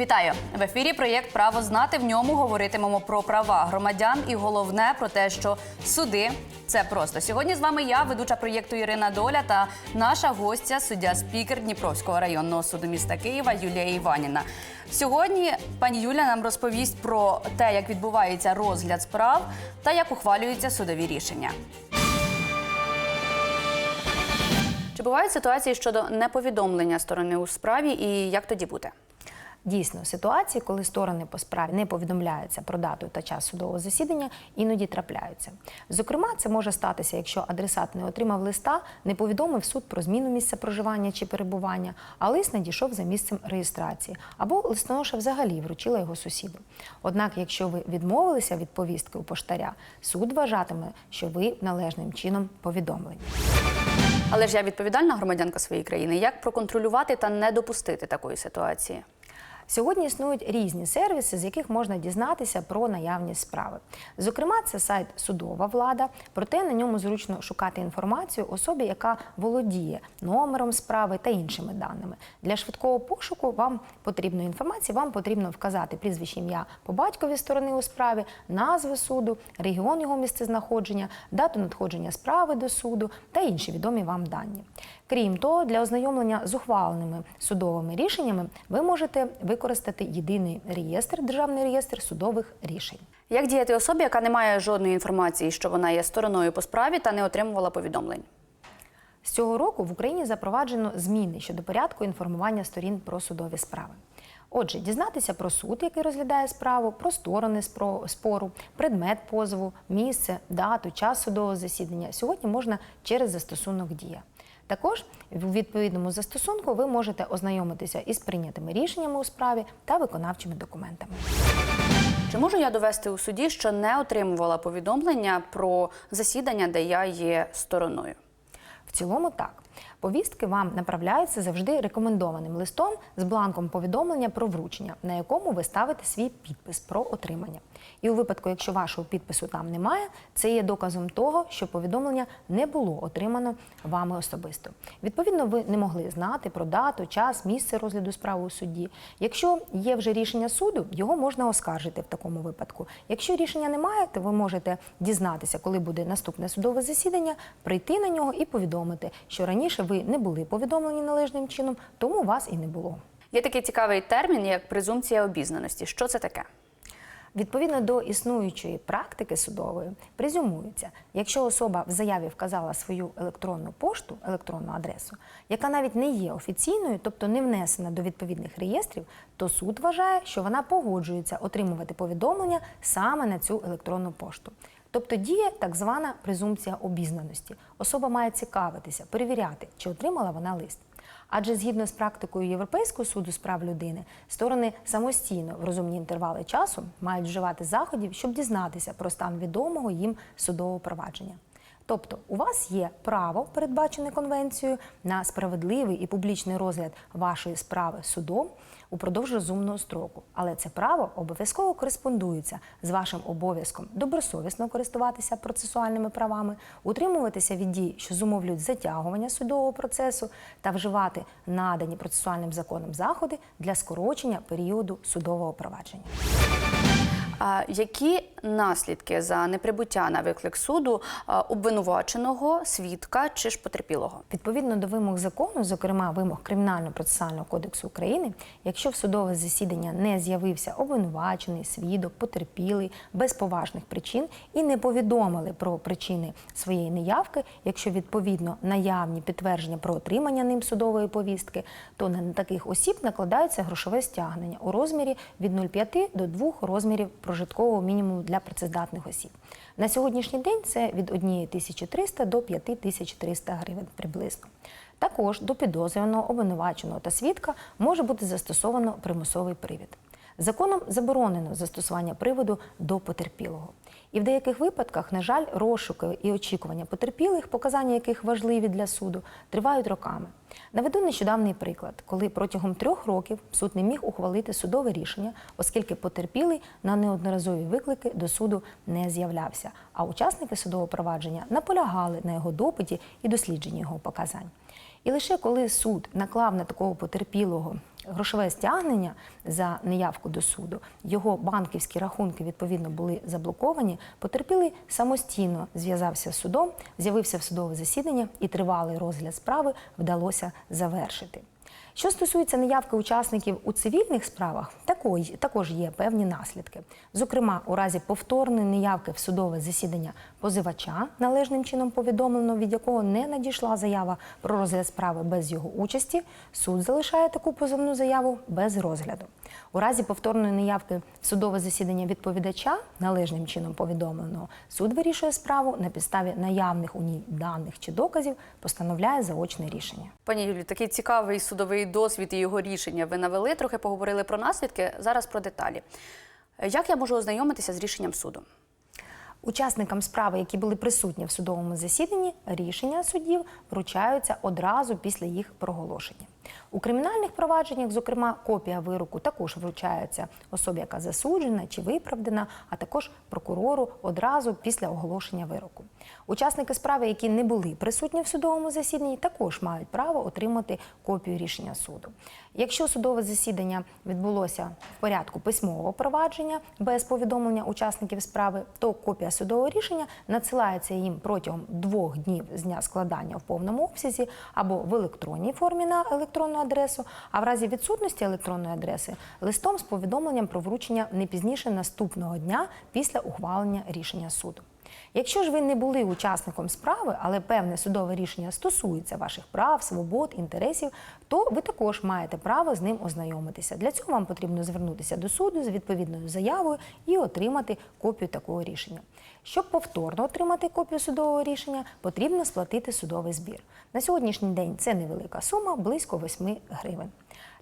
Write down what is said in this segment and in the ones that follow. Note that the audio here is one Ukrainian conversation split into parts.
Вітаю в ефірі. Проєкт Право знати. В ньому говоритимемо про права громадян і головне про те, що суди це просто. Сьогодні з вами я, ведуча проєкту Ірина Доля та наша гостя, суддя спікер Дніпровського районного суду міста Києва Юлія Іваніна. Сьогодні пані Юля нам розповість про те, як відбувається розгляд справ та як ухвалюються судові рішення. Чи бувають ситуації щодо неповідомлення сторони у справі, і як тоді бути? Дійсно, ситуації, коли сторони по справі не повідомляються про дату та час судового засідання, іноді трапляються. Зокрема, це може статися, якщо адресат не отримав листа, не повідомив суд про зміну місця проживання чи перебування, а лист надійшов за місцем реєстрації, або листоноша взагалі вручила його сусіду. Однак, якщо ви відмовилися від повістки у поштаря, суд вважатиме, що ви належним чином повідомлені. Але ж я відповідальна громадянка своєї країни. Як проконтролювати та не допустити такої ситуації? Сьогодні існують різні сервіси, з яких можна дізнатися про наявність справи. Зокрема, це сайт Судова влада, проте на ньому зручно шукати інформацію особі, яка володіє номером справи та іншими даними. Для швидкого пошуку вам потрібної інформації, вам потрібно вказати прізвище ім'я по батькові сторони у справі, назви суду, регіон його місцезнаходження, дату надходження справи до суду та інші відомі вам дані. Крім того, для ознайомлення з ухваленими судовими рішеннями ви можете використати єдиний реєстр, державний реєстр судових рішень. Як діяти особі, яка не має жодної інформації, що вона є стороною по справі та не отримувала повідомлень? З цього року в Україні запроваджено зміни щодо порядку інформування сторін про судові справи. Отже, дізнатися про суд, який розглядає справу, про сторони спору, предмет позову, місце, дату, час судового засідання сьогодні можна через застосунок Дія. Також в відповідному застосунку ви можете ознайомитися із прийнятими рішеннями у справі та виконавчими документами. Чи можу я довести у суді, що не отримувала повідомлення про засідання, де я є стороною? В цілому так. Повістки вам направляються завжди рекомендованим листом з бланком повідомлення про вручення, на якому ви ставите свій підпис про отримання. І у випадку, якщо вашого підпису там немає, це є доказом того, що повідомлення не було отримано вами особисто. Відповідно, ви не могли знати про дату, час, місце розгляду справи у суді. Якщо є вже рішення суду, його можна оскаржити в такому випадку. Якщо рішення немає, то ви можете дізнатися, коли буде наступне судове засідання, прийти на нього і повідомити, що раніше ви не були повідомлені належним чином, тому вас і не було. Є такий цікавий термін, як презумпція обізнаності. Що це таке? Відповідно до існуючої практики судової, презюмується, якщо особа в заяві вказала свою електронну пошту, електронну адресу, яка навіть не є офіційною, тобто не внесена до відповідних реєстрів, то суд вважає, що вона погоджується отримувати повідомлення саме на цю електронну пошту. Тобто діє так звана презумпція обізнаності. Особа має цікавитися, перевіряти, чи отримала вона лист. Адже згідно з практикою Європейського суду з прав людини, сторони самостійно в розумні інтервали часу мають вживати заходів, щоб дізнатися про стан відомого їм судового провадження. Тобто, у вас є право, передбачене конвенцією, на справедливий і публічний розгляд вашої справи судом упродовж розумного строку. Але це право обов'язково кореспондується з вашим обов'язком добросовісно користуватися процесуальними правами, утримуватися від дій, що зумовлюють затягування судового процесу, та вживати надані процесуальним законом заходи для скорочення періоду судового провадження. Які наслідки за неприбуття на виклик суду обвинуваченого, свідка чи ж потерпілого? Відповідно до вимог закону, зокрема вимог Кримінально-процесуального кодексу України, якщо в судове засідання не з'явився обвинувачений, свідок, потерпілий без поважних причин і не повідомили про причини своєї неявки, якщо відповідно наявні підтвердження про отримання ним судової повістки, то на таких осіб накладається грошове стягнення у розмірі від 0,5 до 2 розмірів прожиткового мінімуму для працездатних осіб. На сьогоднішній день це від 1300 до 5300 гривень приблизно. Також до підозрюваного, обвинуваченого та свідка може бути застосовано примусовий привід. Законом заборонено застосування приводу до потерпілого. І в деяких випадках, на жаль, розшуки і очікування потерпілих, показання яких важливі для суду, тривають роками. Наведу нещодавний приклад, коли протягом трьох років суд не міг ухвалити судове рішення, оскільки потерпілий на неодноразові виклики до суду не з'являвся. А учасники судового провадження наполягали на його допиті і дослідженні його показань. І лише коли суд наклав на такого потерпілого грошове стягнення за неявку до суду, його банківські рахунки відповідно були заблоковані. Потерпілий самостійно зв'язався з судом, з'явився в судове засідання і тривалий розгляд справи вдалося завершити. Що стосується неявки учасників у цивільних справах, також є певні наслідки. Зокрема, у разі повторної неявки в судове засідання позивача, належним чином повідомлено, від якого не надійшла заява про розгляд справи без його участі, суд залишає таку позовну заяву без розгляду. У разі повторної неявки в судове засідання відповідача, належним чином повідомленого, суд вирішує справу на підставі наявних у ній даних чи доказів, постановляє заочне рішення. Пані Юлі, такий цікавий судовий досвід і його рішення ви навели. Трохи поговорили про наслідки. Зараз про деталі. Як я можу ознайомитися з рішенням суду? Учасникам справи, які були присутні в судовому засіданні, рішення суддів вручаються одразу після їх проголошення. У кримінальних провадженнях, зокрема, копія вироку також вручається особі, яка засуджена чи виправдана, а також прокурору одразу після оголошення вироку. Учасники справи, які не були присутні в судовому засіданні, також мають право отримати копію рішення суду. Якщо судове засідання відбулося в порядку письмового провадження без повідомлення учасників справи, то копія судового рішення надсилається їм протягом двох днів з дня складання в повному обсязі або в електронній формі на електронну адресу, а в разі відсутності електронної адреси листом з повідомленням про вручення не пізніше наступного дня після ухвалення рішення суду. Якщо ж ви не були учасником справи, але певне судове рішення стосується ваших прав, свобод, інтересів, то ви також маєте право з ним ознайомитися. Для цього вам потрібно звернутися до суду з відповідною заявою і отримати копію такого рішення. Щоб повторно отримати копію судового рішення, потрібно сплатити судовий збір. На сьогоднішній день це невелика сума, близько 8 гривень.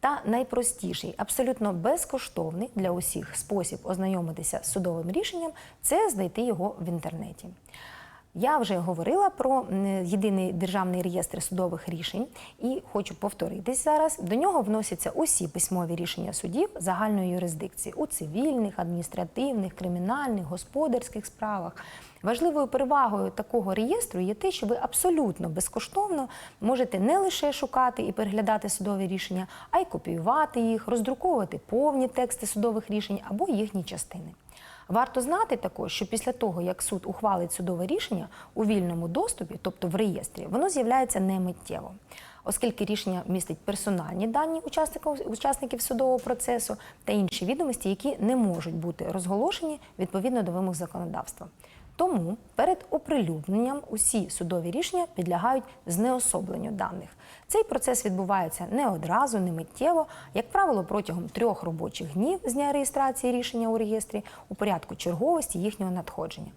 Та найпростіший, абсолютно безкоштовний для усіх спосіб ознайомитися з судовим рішенням це знайти його в інтернеті. Я вже говорила про єдиний державний реєстр судових рішень і хочу повторитись зараз. До нього вносяться усі письмові рішення судів загальної юрисдикції у цивільних, адміністративних, кримінальних, господарських справах. Важливою перевагою такого реєстру є те, що ви абсолютно безкоштовно можете не лише шукати і переглядати судові рішення, а й копіювати їх, роздруковувати повні тексти судових рішень або їхні частини. Варто знати також, що після того, як суд ухвалить судове рішення у вільному доступі, тобто в реєстрі, воно з'являється не миттєво. Оскільки рішення містить персональні дані учасників, учасників судового процесу та інші відомості, які не можуть бути розголошені відповідно до вимог законодавства. Тому перед оприлюдненням усі судові рішення підлягають знеособленню даних. Цей процес відбувається не одразу, не миттєво, як правило, протягом трьох робочих днів з дня реєстрації рішення у реєстрі у порядку черговості їхнього надходження.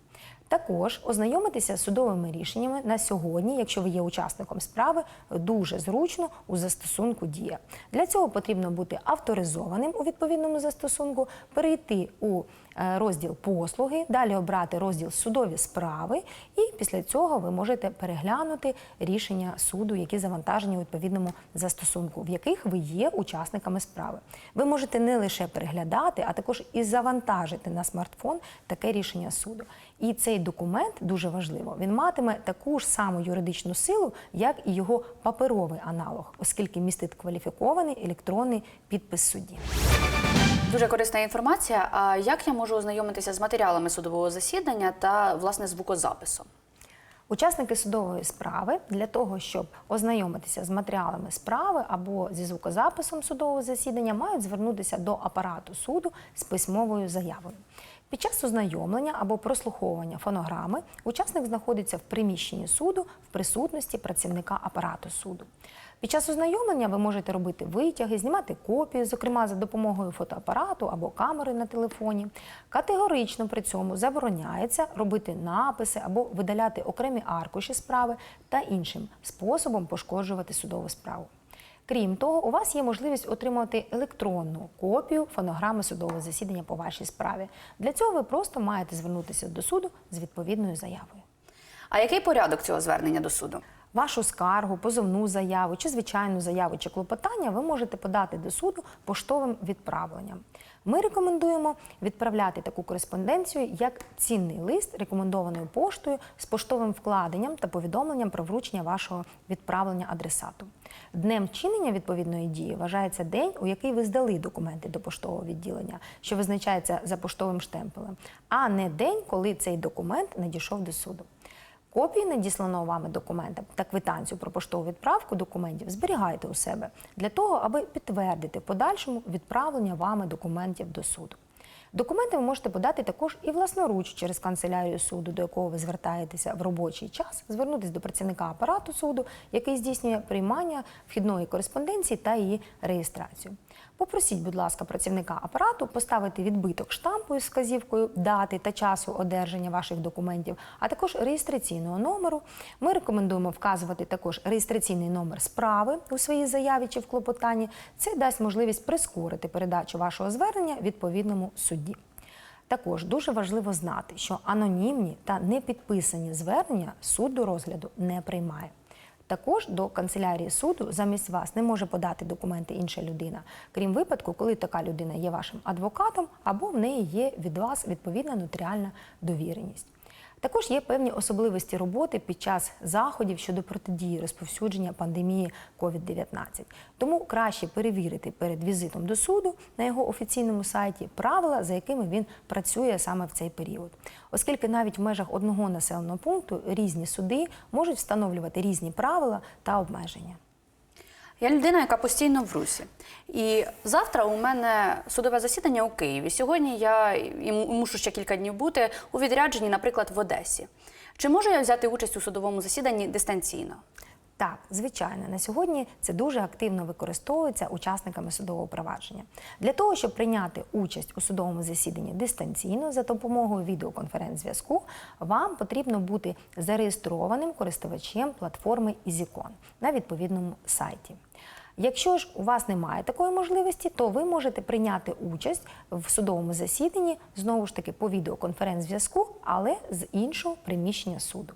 Також ознайомитися з судовими рішеннями на сьогодні, якщо ви є учасником справи, дуже зручно у застосунку Дія. Для цього потрібно бути авторизованим у відповідному застосунку, перейти у розділ послуги, далі обрати розділ судові справи, і після цього ви можете переглянути рішення суду, які завантажені у відповідному застосунку, в яких ви є учасниками справи. Ви можете не лише переглядати, а також і завантажити на смартфон таке рішення суду. І цей документ дуже важливо. Він матиме таку ж саму юридичну силу, як і його паперовий аналог, оскільки містить кваліфікований електронний підпис судді. Дуже корисна інформація. А як я можу ознайомитися з матеріалами судового засідання та власне звукозаписом? Учасники судової справи для того, щоб ознайомитися з матеріалами справи або зі звукозаписом судового засідання, мають звернутися до апарату суду з письмовою заявою. Під час ознайомлення або прослуховування фонограми учасник знаходиться в приміщенні суду в присутності працівника апарату суду. Під час ознайомлення ви можете робити витяги, знімати копії, зокрема за допомогою фотоапарату або камери на телефоні. Категорично при цьому забороняється робити написи або видаляти окремі аркуші справи та іншим способом пошкоджувати судову справу. Крім того, у вас є можливість отримати електронну копію фонограми судового засідання по вашій справі. Для цього ви просто маєте звернутися до суду з відповідною заявою. А який порядок цього звернення до суду? Вашу скаргу, позовну заяву чи звичайну заяву чи клопотання ви можете подати до суду поштовим відправленням. Ми рекомендуємо відправляти таку кореспонденцію як цінний лист рекомендованою поштою з поштовим вкладенням та повідомленням про вручення вашого відправлення адресату. Днем вчинення відповідної дії вважається день, у який ви здали документи до поштового відділення, що визначається за поштовим штемпелем, а не день, коли цей документ надійшов до суду. Копії надісланого вами документа та квитанцію про поштову відправку документів зберігайте у себе для того, аби підтвердити подальшому відправлення вами документів до суду. Документи ви можете подати також і власноруч через канцелярію суду, до якого ви звертаєтеся в робочий час, звернутися до працівника апарату суду, який здійснює приймання вхідної кореспонденції та її реєстрацію. Попросіть, будь ласка, працівника апарату поставити відбиток штампу із вказівкою дати та часу одержання ваших документів, а також реєстраційного номеру. Ми рекомендуємо вказувати також реєстраційний номер справи у своїй заяві чи в клопотанні. Це дасть можливість прискорити передачу вашого звернення відповідному судді. Також дуже важливо знати, що анонімні та непідписані звернення суд до розгляду не приймає. Також до канцелярії суду замість вас не може подати документи інша людина, крім випадку, коли така людина є вашим адвокатом або в неї є від вас відповідна нотаріальна довіреність. Також є певні особливості роботи під час заходів щодо протидії розповсюдження пандемії COVID-19. Тому краще перевірити перед візитом до суду на його офіційному сайті правила, за якими він працює саме в цей період. Оскільки навіть в межах одного населеного пункту різні суди можуть встановлювати різні правила та обмеження. Я людина, яка постійно в русі. І завтра у мене судове засідання у Києві. Сьогодні я і мушу ще кілька днів бути у відрядженні, наприклад, в Одесі. Чи можу я взяти участь у судовому засіданні дистанційно? Так, звичайно, на сьогодні це дуже активно використовується учасниками судового провадження. Для того, щоб прийняти участь у судовому засіданні дистанційно за допомогою відеоконференц-зв'язку, вам потрібно бути зареєстрованим користувачем платформи EasyCon на відповідному сайті. Якщо ж у вас немає такої можливості, то ви можете прийняти участь в судовому засіданні знову ж таки по відеоконференц-зв'язку, але з іншого приміщення суду.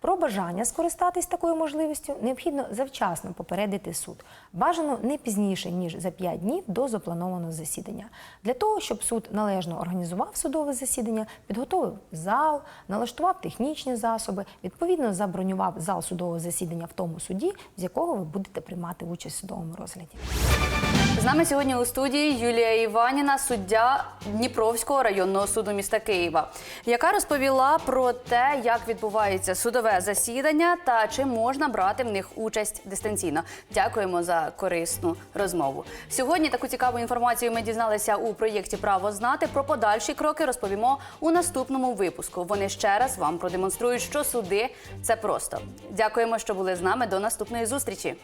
Про бажання скористатись такою можливістю необхідно завчасно попередити суд. Бажано не пізніше ніж за 5 днів до запланованого засідання. Для того, щоб суд належно організував судове засідання, підготовив зал, налаштував технічні засоби, відповідно забронював зал судового засідання в тому суді, з якого ви будете приймати участь в судовому розгляді. З нами сьогодні у студії Юлія Іваніна, суддя Дніпровського районного суду міста Києва, яка розповіла про те, як відбувається судове засідання та чи можна брати в них участь дистанційно. Дякуємо за корисну розмову. Сьогодні таку цікаву інформацію ми дізналися у проєкті Право знати. Про подальші кроки розповімо у наступному випуску. Вони ще раз вам продемонструють, що суди це просто. Дякуємо, що були з нами. До наступної зустрічі.